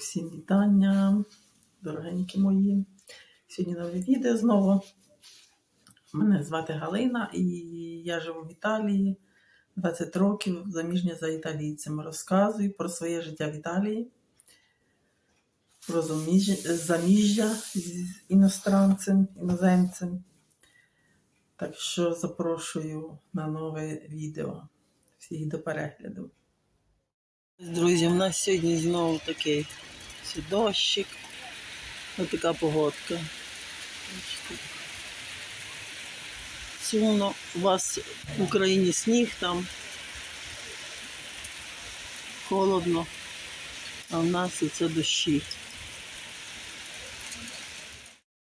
Всім вітання, дорогенькі мої. Сьогодні нове відео знову. Мене звати Галина і я живу в Італії 20 років, заміжня за італійцем. Розказую про своє життя в Італії, про заміжжя, з іностранцем, іноземцем. Так що запрошую на нове відео. Всіх до перегляду. Друзі, у нас сьогодні знову такий дощик. Ось така погодка. Сумно. У вас в Україні сніг там. Холодно. А в нас це дощі.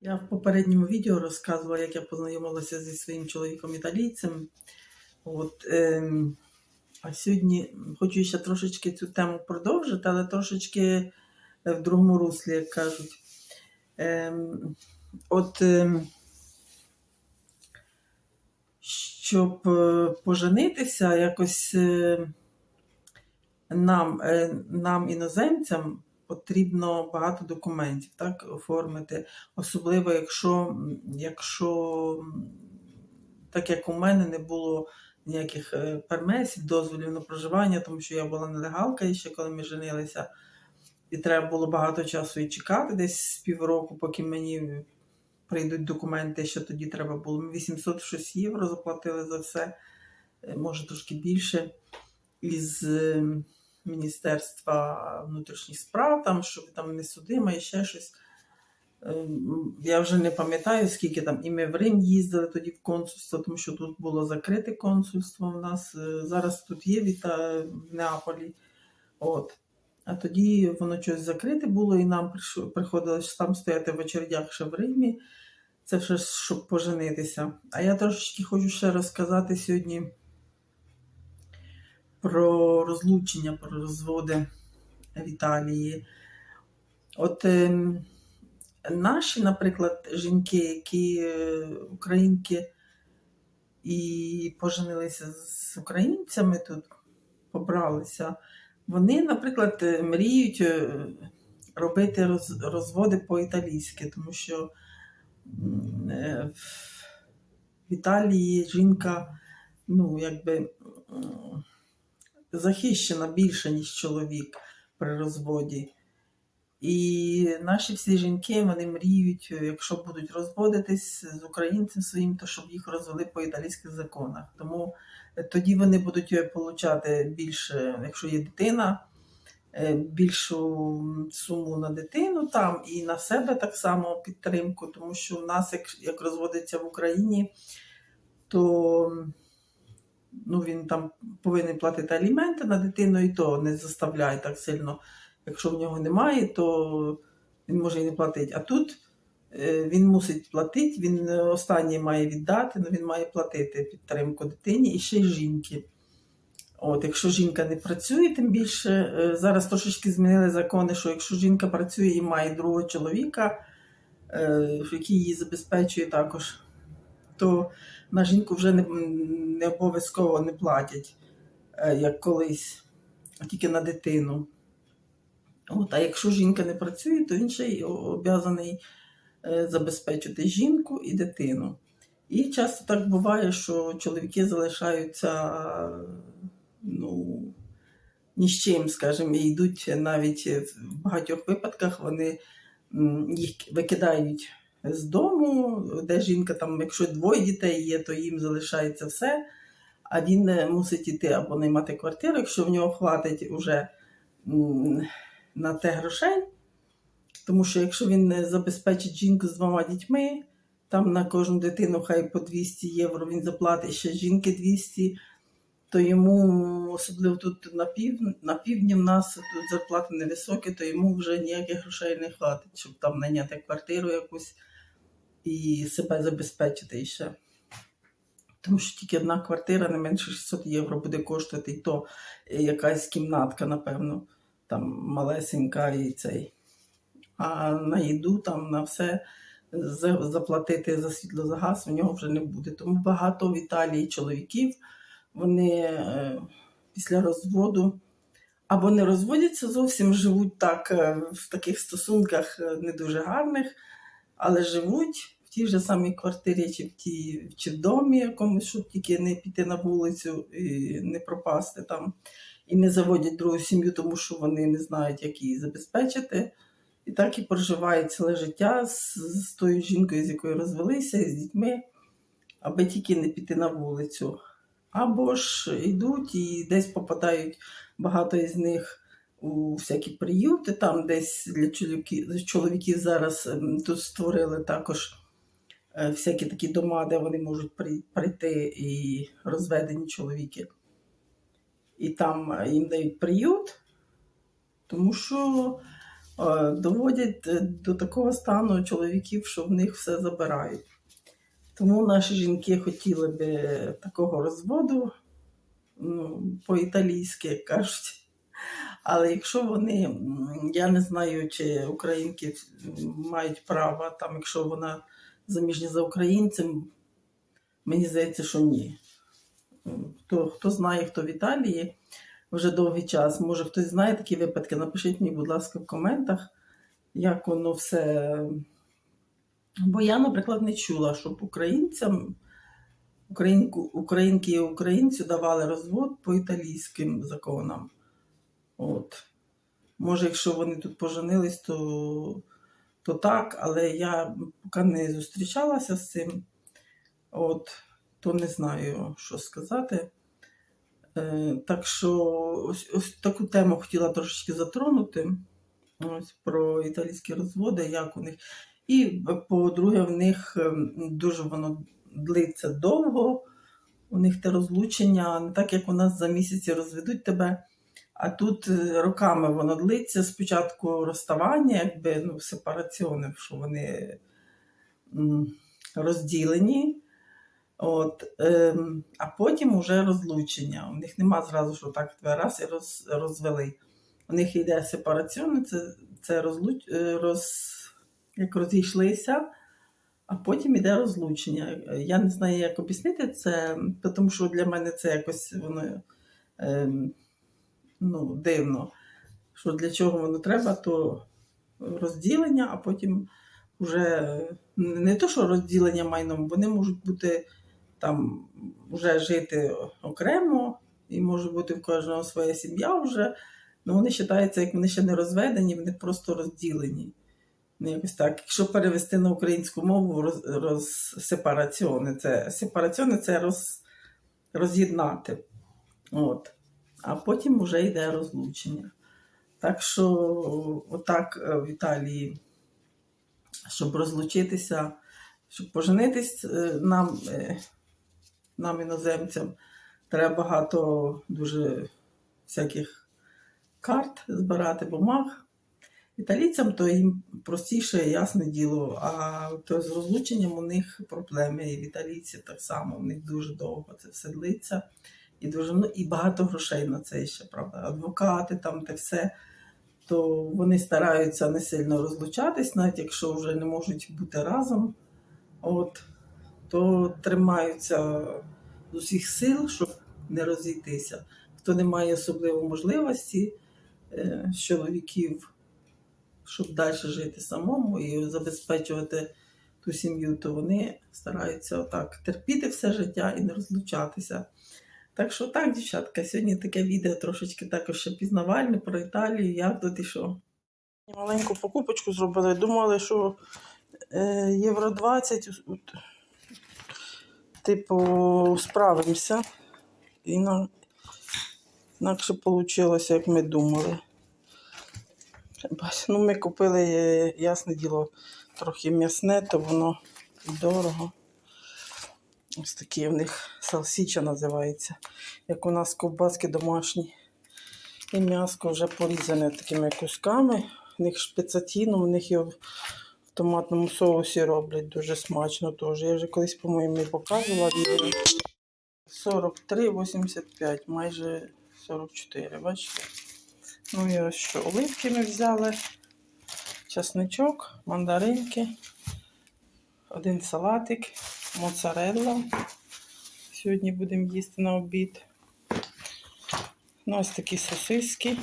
Я в попередньому відео розказувала, як я познайомилася зі своїм чоловіком італійцем. От, ем, а сьогодні хочу ще трошечки цю тему продовжити, але трошечки в другому руслі, як кажуть. Ем, от ем, щоб е, поженитися, якось е, нам, е, нам, іноземцям, потрібно багато документів так, оформити. Особливо, якщо, якщо так як у мене не було ніяких е, пермесів, дозволів на проживання, тому що я була нелегалка ще коли ми женилися. І треба було багато часу і чекати, десь з півроку, поки мені прийдуть документи, що тоді треба було. Ми 800 щось євро заплатили за все, е, може трошки більше, із е, Міністерства внутрішніх справ, там, що там не судима і ще щось. Е, Я вже не пам'ятаю, скільки там і ми в Рим їздили тоді в консульство, тому що тут було закрите консульство у нас. Е, Зараз тут є Віта в Неаполі. От. А тоді воно щось закрите було, і нам приходилось там стояти в очередях ще в Римі. Це все, щоб поженитися. А я трошечки хочу ще розказати сьогодні про розлучення, про розводи в Італії. От ем, наші, наприклад, жінки, які е, українки і поженилися з українцями тут, побралися, вони, наприклад, е, мріють е, робити розводи по-італійськи, тому що в Італії жінка, ну, якби захищена більше, ніж чоловік при розводі. І наші всі жінки вони мріють, е, якщо будуть розводитись з українцем своїм, то щоб їх розвели по італійських законах. Тому е, тоді вони будуть е, получати більше, якщо є дитина, більшу суму на дитину там і на себе так само підтримку, тому що в нас, як, як розводиться в Україні, то ну, він там повинен платити аліменти на дитину, і то не заставляє так сильно. Якщо в нього немає, то він може і не платити. А тут е, він мусить платити, він останнє має віддати, але він має платити підтримку дитині і ще й жінки. От, якщо жінка не працює, тим більше е, зараз трошечки змінили закони, що якщо жінка працює і має другого чоловіка, е, який її забезпечує також, то на жінку вже не, не обов'язково не платять, як колись, а тільки на дитину. От, а якщо жінка не працює, то ще обов'язаний е, забезпечити жінку і дитину. І часто так буває, що чоловіки залишаються ну, ні з чим, скажімо, і йдуть навіть в багатьох випадках вони їх викидають з дому, де жінка там, якщо двоє дітей є, то їм залишається все. А він е, мусить іти або наймати квартиру, якщо в нього хватить уже на те грошей. Тому що якщо він не забезпечить жінку з двома дітьми, там на кожну дитину хай по 200 євро він заплатить ще жінки 200, то йому, особливо тут на, пів, на півдні в нас тут зарплати невисокі, то йому вже ніяких грошей не хватить, щоб там найняти квартиру якусь і себе забезпечити ще. Тому що тільки одна квартира не менше 600 євро буде коштувати, і то е, якась кімнатка, напевно, там малесенька і цей. А на їду, там на все заплатити за світло за газ у нього вже не буде. Тому багато в Італії чоловіків вони е, після розводу або не розводяться зовсім, живуть так е, в таких стосунках е, не дуже гарних, але живуть в тій же самій квартирі, чи в тій, чи в домі якомусь, щоб тільки не піти на вулицю і не пропасти там, і не заводять другу сім'ю, тому що вони не знають, як її забезпечити. І так і проживають ціле життя з, з тою жінкою, з якою розвелися, і з дітьми, аби тільки не піти на вулицю. Або ж йдуть і десь попадають багато із них у всякі приюти, там десь для чоловіків, чоловіків зараз ем, тут створили також е, всякі такі дома, де вони можуть при- прийти і розведені чоловіки. І там е, їм дають приют, тому що е, доводять е, до такого стану чоловіків, що в них все забирають. Тому наші жінки хотіли би такого розводу, ну, по-італійськи як кажуть. Але якщо вони, я не знаю, чи українки мають право, там, якщо вона заміжня за українцем, мені здається, що ні. Хто, хто знає, хто в Італії вже довгий час, може хтось знає такі випадки, напишіть мені, будь ласка, в коментах, як воно все. Бо я, наприклад, не чула, щоб українцям, українку, українки і українцю давали розвод по італійським законам. От. Може, якщо вони тут поженились, то, то так, але я поки не зустрічалася з цим, от, то не знаю, що сказати. Е, так що ось, ось таку тему хотіла трошечки затронути. Ось про італійські розводи, як у них. І, по-друге, в них ем, дуже воно длиться довго. У них те розлучення, не так як у нас за місяці розведуть тебе. А тут е, роками воно длиться. Спочатку розставання, якби ну, сепараціони, що вони розділені. От, ем, а потім уже розлучення. У них нема зразу, що так тебе раз і роз, розвели. У них йде сепараціон, це, це розлуч, е, роз, як розійшлися, а потім йде розлучення. Я не знаю, як об'яснити це, тому що для мене це якось воно ем, ну, дивно. Що для чого воно треба, то розділення, а потім вже не то, що розділення майном, вони можуть бути там вже жити окремо, і може бути в кожного своя сім'я вже. Ну, вони вважаються, як вони ще не розведені, вони просто розділені. Ну, якось так. Якщо перевести на українську мову, роз, роз, сепараціони, це сепараціони це роз, роз'єднати. От. А потім вже йде розлучення. Так що, отак е, в Італії, щоб розлучитися, щоб поженитись е, нам, е, нам іноземцям, треба багато дуже всяких карт збирати, бумаг. Італійцям то їм простіше, ясне діло, а то з розлученням у них проблеми. І в італійців так само, у них дуже довго це все длиться. І дуже ну, і багато грошей на це ще, правда. Адвокати там те все, то вони стараються не сильно розлучатись, навіть якщо вже не можуть бути разом, от, то тримаються з усіх сил, щоб не розійтися. Хто не має особливо можливості е, з чоловіків, щоб далі жити самому і забезпечувати ту сім'ю, то вони стараються отак терпіти все життя і не розлучатися. Так що так, дівчатка, сьогодні таке відео трошечки також ще пізнавальне про Італію, як тут і що. Маленьку покупочку зробили. Думали, що е, євро 20, от, типу, справимося. І на, інакше вийшло, як ми думали. Ну, ми купили, е, ясне діло, трохи м'ясне, то воно дорого. Ось такі в них салсіча називається. Як у нас ковбаски домашні. І м'яско вже порізане такими кусками. В них шпицатіно, в них його томатному соусі роблять дуже смачно теж. Я вже колись, по-моєму, показувала 43,85, майже 44, бачите? Ну і ось що, оливки ми взяли, часничок, мандаринки, один салатик, моцарелла. Сьогодні будемо їсти на обід. Ну, ось такі сосиски.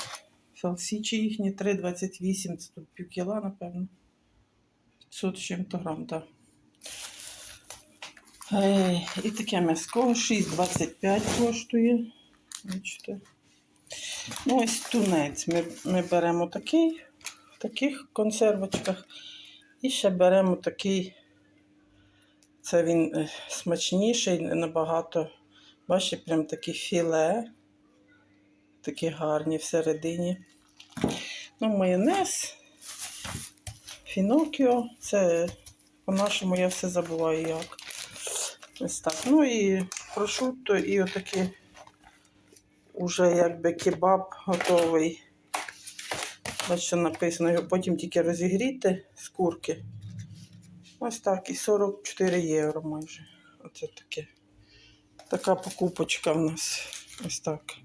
Салсічі їхні 3,28. Це тут пів кіла, напевно. 500 чим-то грам, так. Е, І таке м'яско 6,25 коштує. Бачите. Ну, ось тунець. Ми, ми беремо такий в таких консервочках. І ще беремо такий. Це він е, смачніший набагато. Бачите, прям такі філе. Такі гарні всередині. Ну, майонез. Фінокіо. Це по-нашому я все забуваю як. Ось так. Ну і прошутто, і отакий уже якби кебаб готовий. Бачите, написано, його потім тільки розігріти з курки. Ось так, і 44 євро майже. Оце таке. Така покупочка в нас. Ось так.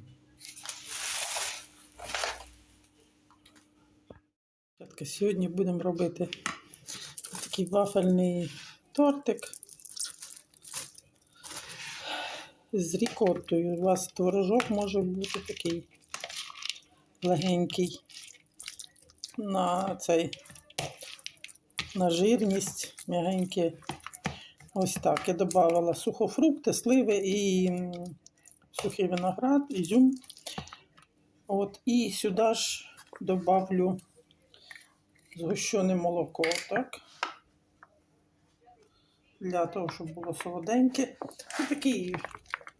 Дівчатка, Сьогодні будемо робити такий вафельний тортик з рікоттою. У вас творожок може бути такий легенький на цей на жирність, м'ягеньке. Ось так. Я додавала сухофрукти, сливи і сухий виноград, ізюм. От, і сюди ж добавлю згущене молоко, так? Для того, щоб було солоденьке. Це такий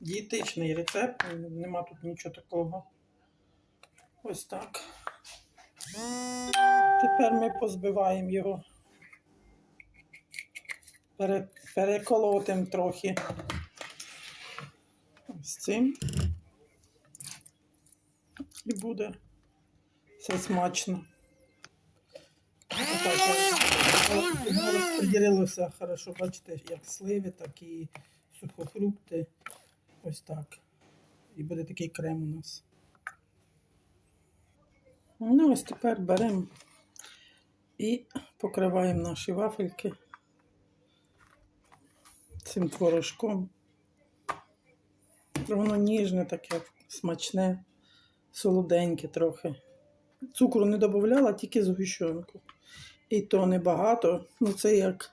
дієтичний рецепт, нема тут нічого такого. Ось так. Тепер ми позбиваємо його. Пере, переколотимо трохи з цим. І буде все смачно. Розподілилося хорошо, бачите, як сливи, так і сухофрукти. Ось так. І буде такий крем у нас. Ну, ось тепер беремо і покриваємо наші вафельки цим творожком. Воно ніжне таке, смачне, солоденьке трохи. Цукру не додавала, тільки згущенку. І то небагато. Ну, це як,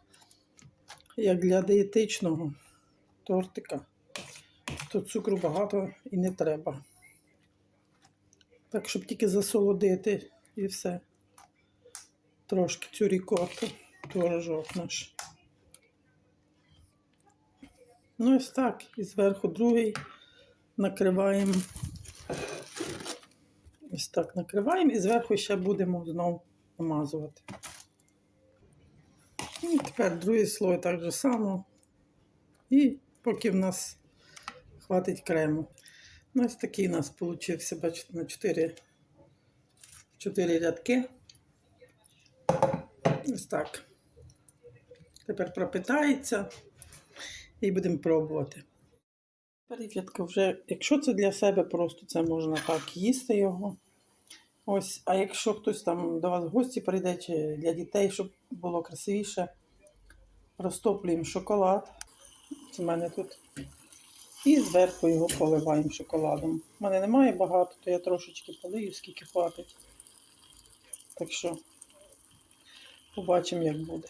як для дієтичного тортика. То цукру багато і не треба. Так, щоб тільки засолодити і все. Трошки цю рікоту, творожок наш. Ну, ось так. І зверху другий накриваємо. Ось так накриваємо і зверху ще будемо знову намазувати. Тепер другий слой так же само. І поки в нас хватить крему. Ну, ось такий у нас вийшов, бачите, на 4, 4 рядки. Ось так. Тепер пропитається і будемо пробувати. Дівчатка, вже, якщо це для себе, просто це можна так їсти його. Ось, а якщо хтось там до вас в гості прийде, чи для дітей, щоб було красивіше, розтоплюємо шоколад. У мене тут. І зверху його поливаємо шоколадом. У мене немає багато, то я трошечки полию, скільки хватить. Так що побачимо, як буде.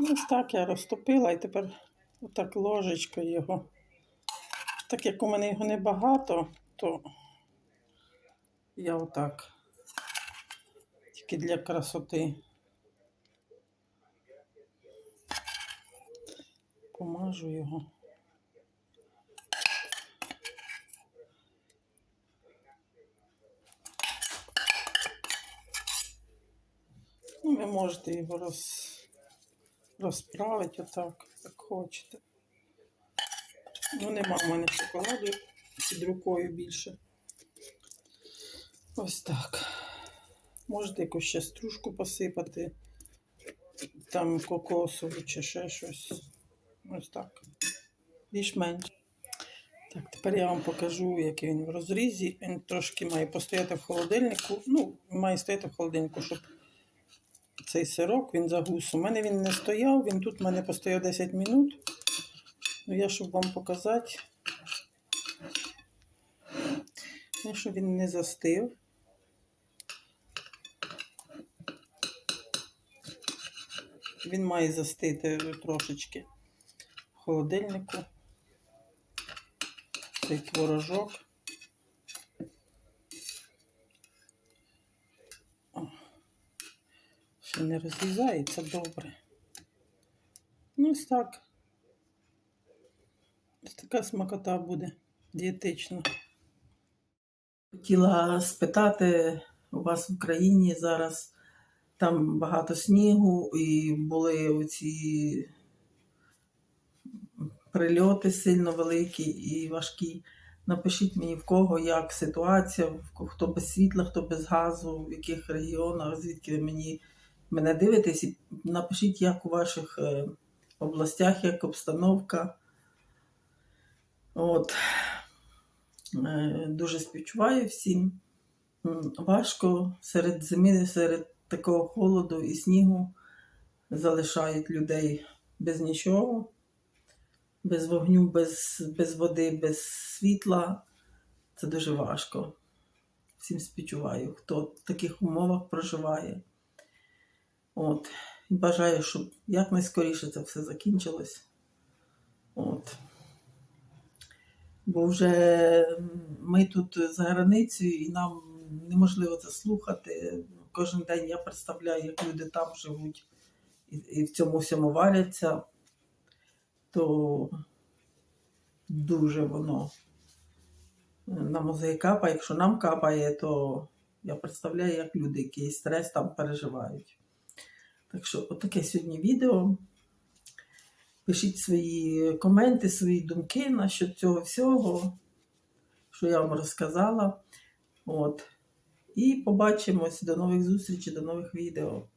Ось так я розтопила і тепер отак ложечкою його. Так як у мене його небагато, то я отак. Тільки для красоти. Помажу його. Ну, ви можете його роз... розправити отак, як хочете. Ну, нема в мене шоколаду під рукою більше. Ось так. Можете якусь ще стружку посипати, там кокосову чи ще щось. Ось так. Більш-менш. Так, тепер я вам покажу, який він в розрізі. Він трошки має постояти в холодильнику. Ну, має стояти в холодильнику, щоб цей сирок він загус. У мене він не стояв, він тут в мене постояв 10 минут. Ну, я щоб вам показати. критичне, що він не застив. Він має застити трошечки холодильнику. Цей творожок. О, Ще не розрізається добре. Ну, ось так. Ось така смакота буде дієтична. Хотіла спитати у вас в Україні зараз там багато снігу і були оці прильоти сильно великі і важкі. Напишіть мені в кого як ситуація, хто без світла, хто без газу, в яких регіонах, звідки ви мені мене дивитесь, і напишіть, як у ваших е, областях, як обстановка. От. Е, Дуже співчуваю всім. Важко серед зими, серед такого холоду і снігу залишають людей без нічого, без вогню, без, без води, без світла. Це дуже важко. Всім співчуваю, хто в таких умовах проживає. От. І бажаю, щоб якнайскоріше це все закінчилось. От. Бо вже ми тут за границею і нам неможливо це слухати. Кожен день я представляю, як люди там живуть і, в цьому всьому варяться, то дуже воно на музей капає. Якщо нам капає, то я представляю, як люди, який стрес там переживають. Так що, отаке сьогодні відео. Пишіть свої коменти, свої думки насчет цього всього, що я вам розказала. От. І побачимось до нових зустрічей, до нових відео.